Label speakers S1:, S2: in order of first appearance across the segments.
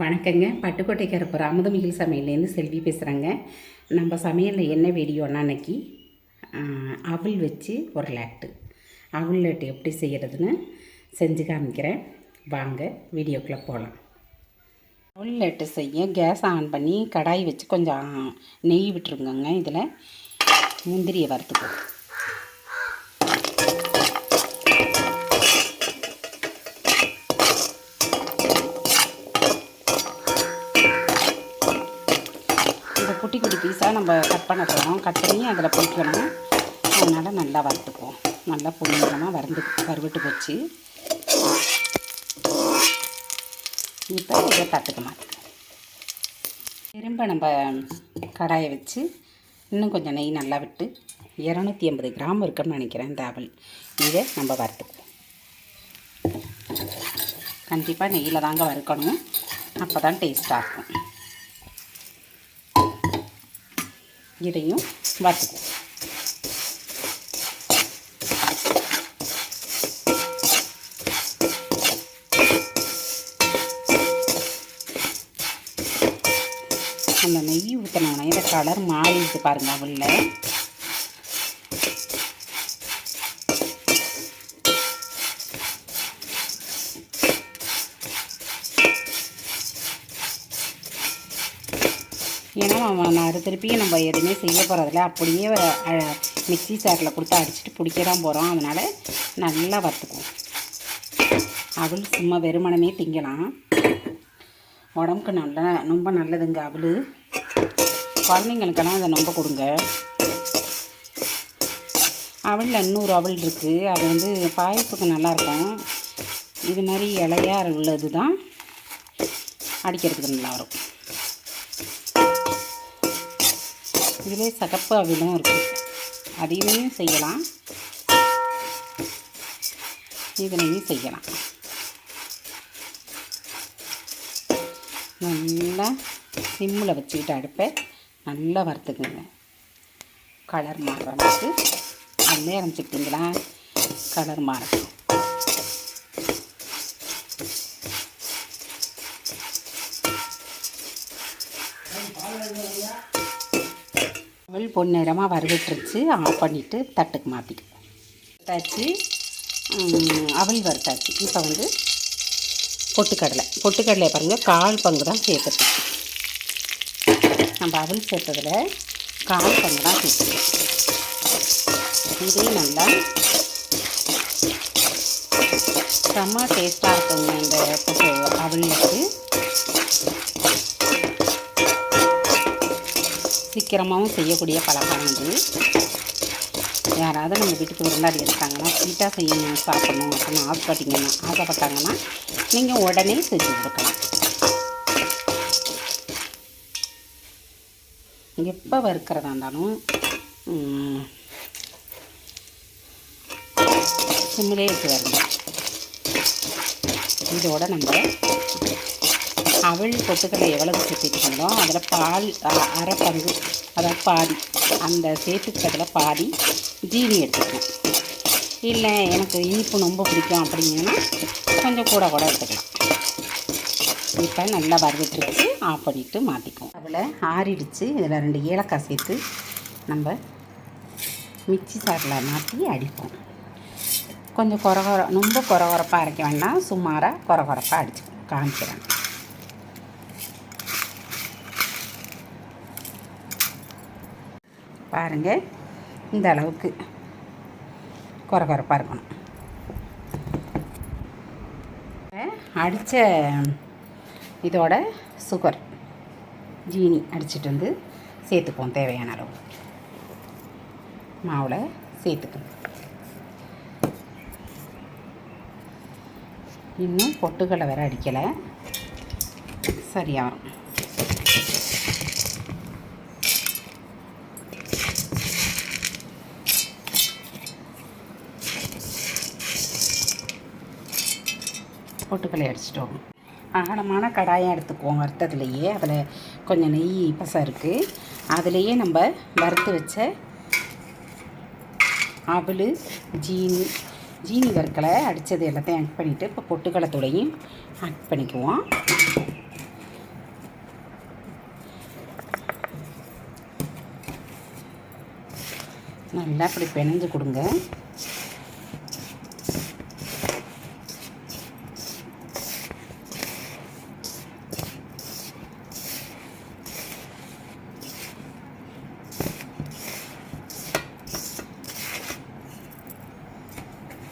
S1: வணக்கங்க. பட்டுக்கோட்டை கருப்பர் அமுதமிகில் சமையல்லேருந்து செல்வி பேசுகிறேங்க நம்ம சமையலில் என்ன வீடியோன்னா அன்னைக்கு அவள் வச்சு ஒரு லட்டு. அவள் லட்டு எப்படி செய்கிறதுன்னு செஞ்சு காமிக்கிறேன். வாங்க வீடியோக்குள்ளே போகலாம் அவள் லட்டு செய்ய கேஸ் ஆன் பண்ணி கடாய் வச்சு கொஞ்சம் நெய் விட்டுருங்கங்க இதில். முந்திரியை வறுத்துக்குவோம் இந்த குட்டி குட்டி பீஸாக நம்ம கட் பண்ண போகிறோம் கட் பண்ணி அதில் பொரிக்கணும் அதனால் நல்லா வறுத்துக்குவோம். நல்லா பொன்னிறமாக வறந்து வறுவிட்டு போச்சு. இப்போ இதை தட்டுக்க மாட்டேன் திரும்ப நம்ம கடாயை வச்சு இன்னும் கொஞ்சம் நெய் நல்லா விட்டு இரநூத்தி ஐம்பது கிராம் இருக்குன்னு நினைக்கிறேன் இந்த அவல். இதை நம்ம வறுத்துக்குவோம். கண்டிப்பாக நெய்யில் தாங்க வறுக்கணும். அப்போ தான் டேஸ்ட்டாக இருக்கும். இதையும் வறுத்துக்குவோம் அந்த நெய் ஊற்றினோடனே இந்த கலர் மாறிடுது பாருங்கள் அவளில். ஏன்னா அவன் நான் அது திருப்பியும் நம்ம எதுவுமே செய்ய போகிறதில்ல அப்படியே மிக்சி மிக்ஸி சாரில் கொடுத்து அடிச்சுட்டு பிடிக்க தான் போகிறோம் அதனால் நல்லா வறுத்துக்குவோம். அவள் சும்மா வெறுமனமே திங்கலாம். உடம்புக்கு நல்ல ரொம்ப நல்லதுங்க அவள் குழந்தைங்களுக்கெல்லாம் அதை ரொம்ப கொடுங்க. அவளில் இன்னொரு அவள் இருக்குது அது வந்து பாயசத்துக்கு நல்லாயிருக்கும் இது மாதிரி இலையா உள்ளது தான் அடிக்கிறதுக்கு நல்லாயிருக்கும் இதிலே சகப்பு அவிலும் இருக்குது அதையும் செய்யலாம். இதுலேயும் செய்யலாம். நல்லா சிம்மில் வச்சுக்கிட்டு அடுப்பை நல்லா வறுத்துக்குங்க. கலர் மாறுற அளவுக்கு. நல்லா ஆரம்பிச்சுக்கிட்டிங்களா கலர் மாறட்டும். பொன்னிறமாக வறுவிட்டுருச்சு. ஆஃப் பண்ணிவிட்டு தட்டுக்கு மாற்றிக்குவோம் வறுத்தாச்சு அவல் வறுத்தாச்சு. இப்போ வந்து பொட்டுக்கடலை. பொட்டுக்கடலை பாருங்கள் கால் பங்கு தான் சேர்த்துட்டு நம்ம அவல் சேர்த்ததில் கால் பங்கு தான் சேர்த்துருக்கோம். இதே நல்லா செம்ம டேஸ்ட்டாக இருக்குங்க இந்த அவலுக்கு சீக்கிரமாகவும் செய்யக்கூடிய பலகாரம் இது. யாராவது நம்ம வீட்டுக்கு விருந்தாடி இருக்காங்கன்னா ஸ்வீட்டாக செய்யணும் சாப்பிடணும் அப்படின்னு ஆசைப்பட்டீங்கன்னா ஆசைப்பட்டாங்கன்னா நீங்கள் உடனே செஞ்சு கொடுக்கலாம். எப்போ வறுக்கிறதா இருந்தாலும் சிம்மிலே வச்சு வரணும் இதோட நம்ம அவள் பொட்டுக்கடலை எவ்வளவு சேர்த்துக்கிட்டோம் அதில் பால் அரை பங்கு அதாவது பாதி. அந்த சேர்த்துக்கிறதுல பாதி ஜீனி எடுத்துக்கணும் இல்லை எனக்கு இனிப்பு ரொம்ப பிடிக்கும் அப்படிங்கன்னா கொஞ்சம் கூட கூட எடுத்துக்கலாம். இப்போ நல்லா வறுத்துட்டு ஆஃப் பண்ணிவிட்டு மாற்றிக்குவோம் அதில் ஆறிடுச்சு. இதில் ரெண்டு ஏலக்காய் சேர்த்து நம்ம மிக்சி சாரில் மாற்றி அடிப்போம். கொஞ்சம் குறகுற ரொம்ப குறகுறப்பாக அரைக்க வேண்டாம். சுமாராக குறகுறப்பாக அடிச்சுக்கணும் காமிக்கிறேன். பாருங்கள் இந்த அளவுக்கு குறை குறைப்பாக இருக்கணும். அடித்த இதோட சுகர் ஜீனி அடிச்சிட்டு வந்து சேர்த்துப்போம் தேவையான அளவு. மாவில் சேர்த்துக்கணும். இன்னும் பொட்டுக்கடலை வேற அடிக்கலை. சரியாக வரும். பொட்டுக்கலை அடிச்சிட்டோம். அகலமான கடாயம் எடுத்துக்குவோம் வறுத்ததுலேயே. அதில் கொஞ்சம் நெய் பசை இருக்குது அதுலேயே நம்ம வறுத்து வச்ச அவல் ஜீனி ஜீனி வறுக்கலை அடித்தது எல்லாத்தையும் ஆட் பண்ணிவிட்டு இப்போ பொட்டுக்கலத்தோடையும் ஆட் பண்ணிக்குவோம். நல்லா அப்படி பிணைஞ்சு கொடுங்க.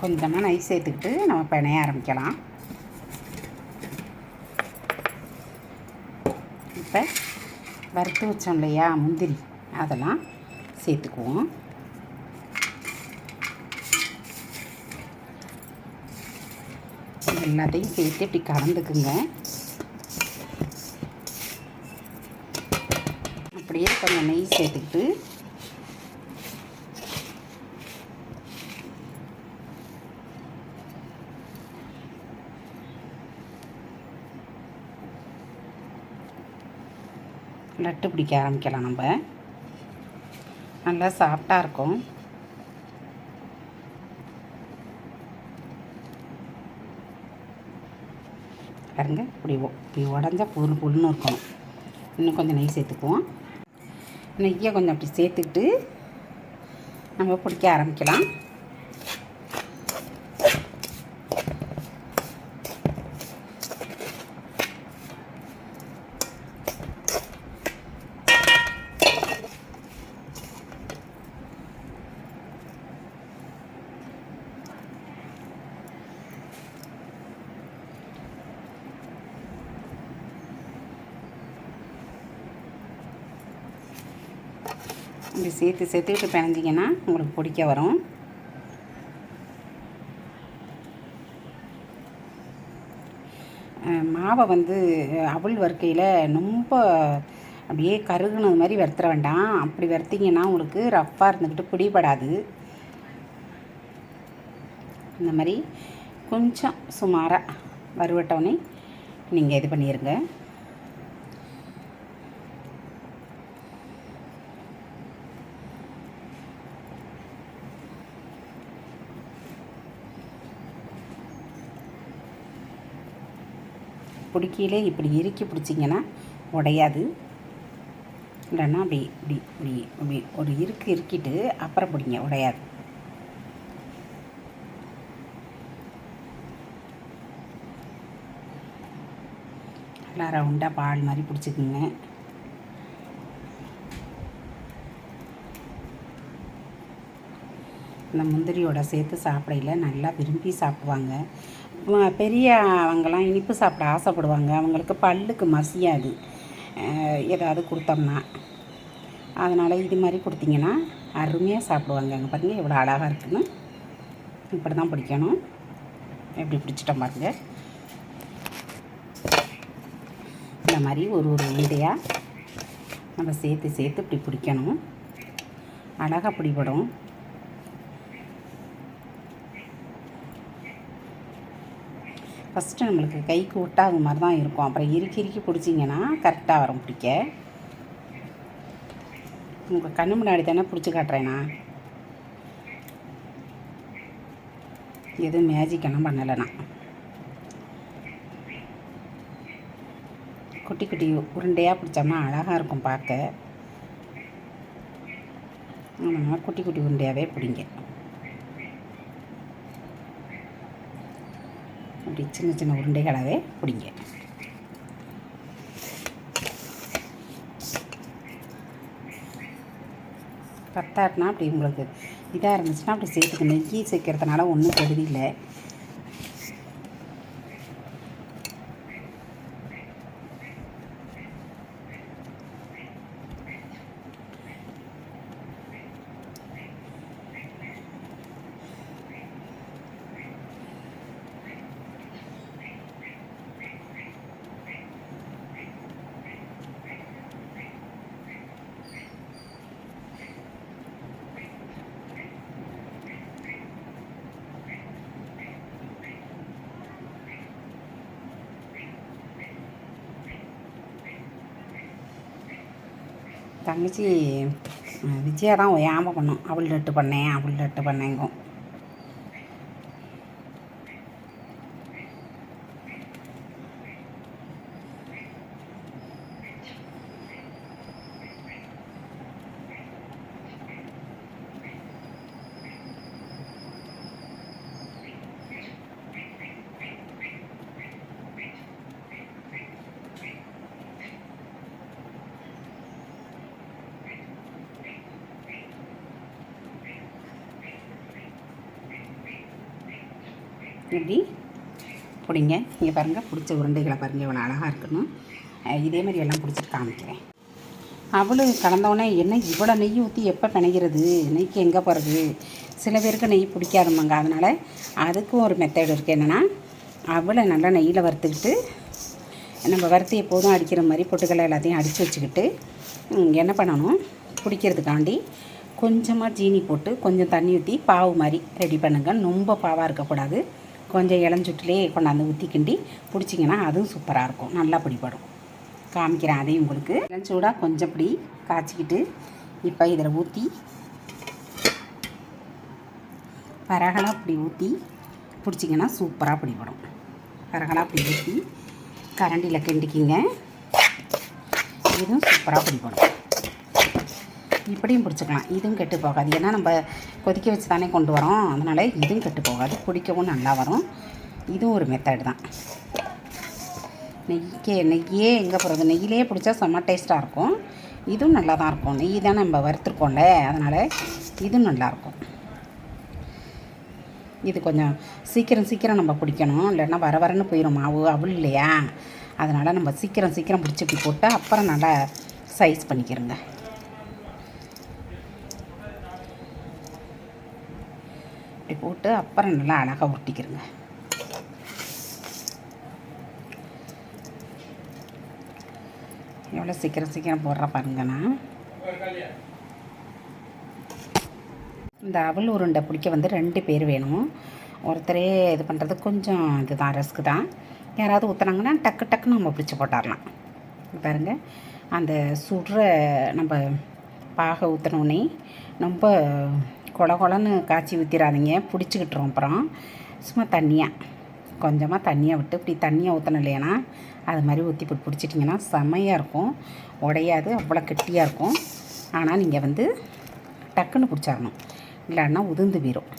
S1: கொஞ்சமாக நெய் சேர்த்துக்கிட்டு நம்ம பிணைய ஆரம்பிக்கலாம். இப்போ வறுத்து வச்சோம் இல்லையா முந்திரி. அதெல்லாம் சேர்த்துக்குவோம். எல்லாத்தையும் சேர்த்து இப்படி கலந்துக்குங்க. அப்படியே கொஞ்சம் நெய் சேர்த்துக்கிட்டு லட்டு பிடிக்க ஆரம்பிக்கலாம் நம்ம. நல்லா சாஃப்டாக இருக்கும். பாருங்க இப்படி இப்படி உடஞ்சா புல் புல்னு இருக்கணும். இன்னும் கொஞ்சம் நெய் சேர்த்துக்குவோம். நெய்யை கொஞ்சம் அப்படி சேர்த்துக்கிட்டு நம்ம பிடிக்க ஆரம்பிக்கலாம். சேர்த்து சேர்த்துக்கிட்டு பிணைஞ்சிங்கன்னா உங்களுக்கு பிடிக்க வரும். மாவை வந்து அவள் வறுக்கையில் ரொம்ப அப்படியே கருகுனது மாதிரி வறுத்துற வேண்டாம். அப்படி வறுத்திங்கன்னா உங்களுக்கு ரஃப்பாக இருந்துக்கிட்டு பிடிபடாது. இந்த மாதிரி கொஞ்சம் சுமாராக வறுவட்டோன்னே நீங்கள் இது பண்ணிடுங்க பிடிக்கையிலே இப்படி இறுக்கி பிடிச்சிங்கன்னா உடையாது. இல்லைன்னா அப்படி இப்படி இப்படி இப்படி ஒரு இறுக்கு இறுக்கிட்டு அப்புறம் பிடிங்க உடையாது. நல்லா ரவுண்டாக பால் மாதிரி பிடிச்சிக்குங்க. இந்த முந்திரியோட சேர்த்து சாப்பிடையில நல்லா விரும்பி சாப்பிடுவாங்க. பெரிய அவங்கெல்லாம் இனிப்பு சாப்பிட ஆசைப்படுவாங்க. அவங்களுக்கு பல்லுக்கு மசியாது ஏதாவது கொடுத்தோம்னா. அதனால் இது மாதிரி கொடுத்தீங்கன்னா அருமையாக சாப்பிடுவாங்க. அங்கே பாருங்கள் எவ்வளோ அழகாக இருக்குன்னு. இப்படி தான் பிடிக்கணும். எப்படி பிடிச்சிட்டோம் பாருங்க. இந்த மாதிரி ஒரு ஒரு வீடையாக நம்ம சேர்த்து சேர்த்து இப்படி பிடிக்கணும். அழகாக பிடிபடும். ஃபஸ்ட்டு நம்மளுக்கு கைக்கு ஒட்டாத மாதிரி தான் இருக்கும். அப்புறம் இறுக்கி இறுக்கி பிடிச்சிங்கன்னா கரெக்டாக வரும் பிடிக்க. உங்கள் கண்ணு முன்னாடி தானே பிடிச்சி காட்டுறேண்ணா எதுவும் மேஜிக்கெல்லாம் எல்லாம் பண்ணலைண்ணா. குட்டி குட்டி உருண்டையாக பிடிச்சோம்னா அழகாக இருக்கும் பார்க்க. ஆமாம் குட்டி குட்டி உருண்டையாகவே பிடிங்க. அப்படி சின்ன சின்ன உருண்டைகளாகவே பிடிங்க. பத்தாட்டினா அப்படி உங்களுக்கு இதாக இருந்துச்சுன்னா அப்படி சேர்த்துக்கணும். நெய் சேர்க்கறதுனால ஒன்றும் தெரியல தங்கச்சி விஜயா தான் ஓயாமல் பண்ணும். அவள் லட்டு பண்ணேன் அவள் லட்டு பண்ணேங்கும் இப்படி பிடிங்க. இங்கே பாருங்கள் பிடிச்ச உருண்டைகளை பாருங்கள் இவ்வளோ அழகாக இருக்கணும் இதே மாதிரி எல்லாம் பிடிச்சிட்டு காமிக்கிறேன். அவளு கலந்தவொடனே என்ன இவ்வளோ நெய் ஊற்றி எப்போ பிணைகிறது நெய்க்கு எங்கே போகிறது சில பேருக்கு நெய் பிடிக்காதுமாங்க அதனால் அதுக்கும் ஒரு மெத்தட் இருக்குது என்னென்னா அவளை நல்லா நெய்யில் வறுத்துக்கிட்டு நம்ம வறுத்து எப்போதும் அடிக்கிற மாதிரி பொட்டுக்கடலை எல்லாத்தையும் அடித்து வச்சுக்கிட்டு என்ன பண்ணணும்? பிடிக்கிறதுக்காண்டி கொஞ்சமாக ஜீனி போட்டு கொஞ்சம் தண்ணி ஊற்றி பாவு மாதிரி ரெடி பண்ணுங்க. ரொம்ப பாவாக இருக்கக்கூடாது. கொஞ்சம் இளஞ்சுட்டிலே கொண்டாந்து ஊற்றி கிண்டி பிடிச்சிங்கன்னா அதுவும் சூப்பராக இருக்கும். நல்லா பிடிப்படும் காமிக்கிறேன் அதையும் உங்களுக்கு. இளஞ்சூடாக கொஞ்சம் இப்படி காய்ச்சிக்கிட்டு இப்போ இதில் ஊற்றி பரகலாக இப்படி ஊற்றி பிடிச்சிங்கன்னா சூப்பராக பிடிப்படும் பரகலாக இப்படி ஊற்றி கரண்டியில் கிண்டிக்கிங்க. இதுவும் சூப்பராக பிடிப்படும் இப்படியும் பிடிச்சிக்கலாம். இதுவும் கெட்டு போகாது. ஏன்னா நம்ம கொதிக்க வச்சு தானே கொண்டு வரோம். அதனால் இதுவும் கெட்டு போகாது. பிடிக்கவும் நல்லா வரும். இதுவும் ஒரு மெத்தட் தான். நெய்க்கே நெய்யே எங்கே போகிறது நெய்யிலே பிடிச்சா செம்ம டேஸ்ட்டாக இருக்கும். இதுவும் நல்லா தான் இருக்கும். நெய் தான் நம்ம வறுத்துருக்கோம்ல. அதனால் இதுவும் நல்லாயிருக்கும் இது கொஞ்சம் சீக்கிரம் சீக்கிரம் நம்ம பிடிக்கணும் இல்லைன்னா வர வரன்னு போயிடும் மாவு அவள் இல்லையா? அதனால் நம்ம சீக்கிரம் சீக்கிரம் பிடிச்சி இப்படி போட்டு அப்புறம் நல்லா சைஸ் பண்ணிக்கிறோங்க. இப்படி போட்டு அப்புறம் நல்லா அழகாக உருட்டிக்கிறோங்க எவ்வளோ சீக்கிரம் சீக்கிரம் போடுற பாருங்கண்ணா இந்த அவல் உருண்டை பிடிக்க வந்து ரெண்டு பேர் வேணும். ஒருத்தரே இது பண்ணுறது கொஞ்சம் இதுதான் ரிஸ்க்கு தான். யாராவது ஊற்றுனாங்கன்னா டக்கு டக்குன்னு நம்ம பிடிச்சி போட்டாரலாம். பாருங்கள் பாருங்க. அந்த சுடுற நம்ம பாக ஊற்றினோடனே ரொம்ப கொல கொலன்னு காய்ச்சி ஊற்றிடாதீங்க பிடிச்சிக்கிட்டுரும் அப்புறம். சும்மா தண்ணியாக கொஞ்சமாக தண்ணியாக விட்டு இப்படி தண்ணியாக ஊற்றணும் இல்லையானா அது மாதிரி ஊற்றி போட்டு பிடிச்சிட்டிங்கன்னா செம்மையாக இருக்கும். உடையாது அவ்வளோ கெட்டியாக இருக்கும். ஆனால் நீங்கள் வந்து டக்குன்னு பிடிச்சிடணும் இல்லைன்னா உதிர்ந்து போயிடும்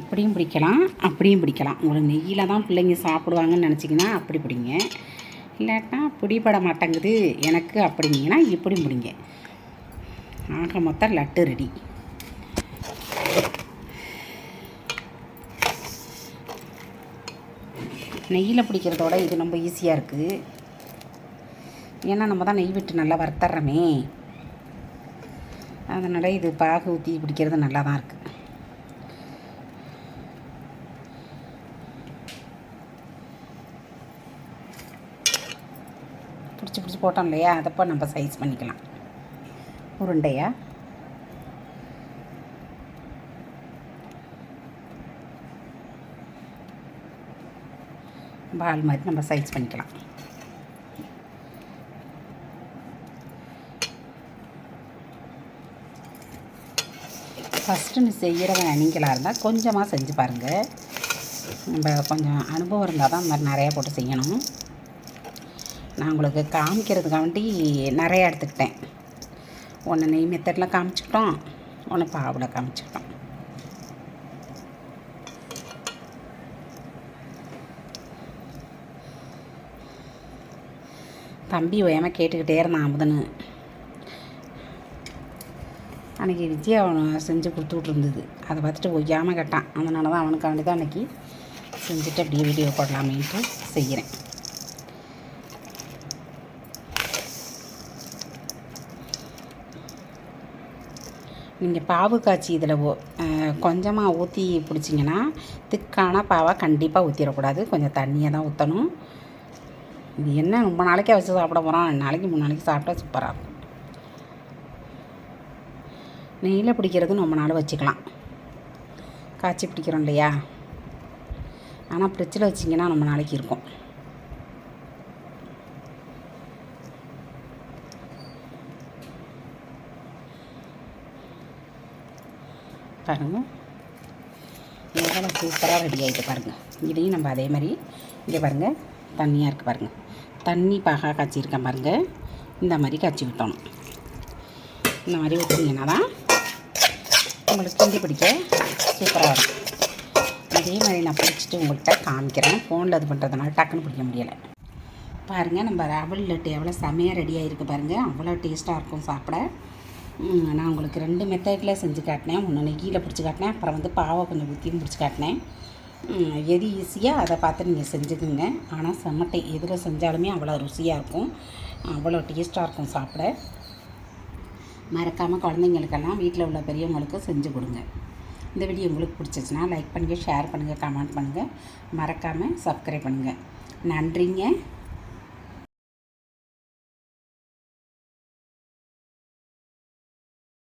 S1: இப்படியும் பிடிக்கலாம் அப்படியும் பிடிக்கலாம். உங்களுக்கு நெய்யில் தான் பிள்ளைங்க சாப்பிடுவாங்கன்னு நினச்சிங்கன்னா அப்படி பிடிங்க. இல்லாட்டா பிடிபட மாட்டேங்குது. எனக்கு அப்படிங்கன்னா இப்படி முடிங்க. ஆக மொத்தம் லட்டு ரெடி. நெய்யில் பிடிக்கிறதோட இது ரொம்ப ஈஸியாக இருக்குது ஏன்னா நம்ம தான் நெய் விட்டு நல்லா வறுத்தர்றோமே. அதனால் இது பாகு ஊற்றி பிடிக்கிறது நல்லா தான் இருக்குது போட்டோம் இல்லையா? அதப்போ நம்ம சைஸ் பண்ணிக்கலாம். உருண்டையா? பால் மாதிரி நம்ம சைஸ் பண்ணிக்கலாம். ஃபஸ்ட்டு நீ செய்கிறவன் நீங்களாக இருந்தால் கொஞ்சமாக செஞ்சு பாருங்கள் நம்ம கொஞ்சம் அனுபவம் இருந்தால் தான் இந்த மாதிரி நிறையா போட்டு செய்யணும். நான் உங்களுக்கு காமிக்கிறதுக்காண்டி நிறையா எடுத்துக்கிட்டேன். ஒன்று நெய் மெத்தடில் காமிச்சிக்கிட்டோம் ஒன்று பாவில் காமிச்சிக்கிட்டோம். தம்பி ஓயாமல் கேட்டுக்கிட்டே இருந்தான் அமுதனு. அன்றைக்கி விஜய் அவனை செஞ்சு கொடுத்துட்டு இருந்தது அதை பார்த்துட்டு ஒய்யாமல் கேட்டான். அதனால தான் அவனுக்காண்டி தான் அன்றைக்கி செஞ்சுட்டு அப்படியே வீடியோ போடலாமேன்ட்டு செய்கிறேன். நீங்கள் பாவு காய்ச்சி இதில் கொஞ்சமாக ஊற்றி பிடிச்சிங்கன்னா திக்கான பாவை கண்டிப்பாக ஊற்றிடக்கூடாது கொஞ்சம் தண்ணியாக தான் ஊற்றணும் இது என்ன ரொம்ப நாளைக்கே வச்சு சாப்பிட போகிறோம் ரெண்டு நாளைக்கு மூணு நாளைக்கு சாப்பிட்டா சூப்பராக இருக்கும். நெய்யில் பிடிக்கிறது ரொம்ப நாள் வச்சுக்கலாம். காய்ச்சி பிடிக்கிறோம் இல்லையா? ஆனால் ஃப்ரிட்ஜில் வச்சிங்கன்னா ரொம்ப நாளைக்கு இருக்கும். பாருங்கள் எவ்வளோ சூப்பராக ரெடி ஆகிட்டு பாருங்கள் இதையும் நம்ம அதே மாதிரி இங்கே பாருங்கள் தண்ணியாக இருக்குது பாருங்கள் தண்ணி பாகா காய்ச்சிருக்கேன் பாருங்கள் இந்த மாதிரி காய்ச்சி விட்டணும் இந்த மாதிரி ஊற்றினீங்கன்னா தான் உங்களுக்கு கிண்டி பிடிக்க சூப்பராக இருக்கும். அதே மாதிரி நான் பிடிச்சிட்டு உங்கள்கிட்ட காமிக்கிறேன். ஃபோனில் இது பண்ணுறதுனால டக்குன்னு பிடிக்க முடியலை. பாருங்கள் நம்ம ரவல் லட்டு எவ்வளோ செமையாக ரெடி ஆகிருக்கு பாருங்கள் அவ்வளோ டேஸ்ட்டாக இருக்கும் சாப்பிட. நான் உங்களுக்கு ரெண்டு மெத்தடில் செஞ்சு காட்டினேன். ஒன்று நெய்யில் பிடிச்சி காட்டினேன். அப்புறம் வந்து பாவை கொஞ்சம் ஊற்றியும் பிடிச்சி காட்டினேன். எது ஈஸியாக அதை பார்த்து நீங்கள் செஞ்சுக்குங்க. ஆனால் செம்மட்டை எதில் செஞ்சாலுமே அவ்வளோ ருசியாக இருக்கும். அவ்வளோ டேஸ்ட்டாக இருக்கும் சாப்பிட. மறக்காமல் குழந்தைங்களுக்கெல்லாம் வீட்டில் உள்ள பெரியவங்களுக்கு செஞ்சு கொடுங்க. இந்த வீடியோ உங்களுக்கு பிடிச்சிச்சுன்னா லைக் பண்ணுங்கள் ஷேர் பண்ணுங்கள் கமெண்ட் பண்ணுங்கள் மறக்காமல் சப்ஸ்கிரைப் பண்ணுங்கள் நன்றிங்க.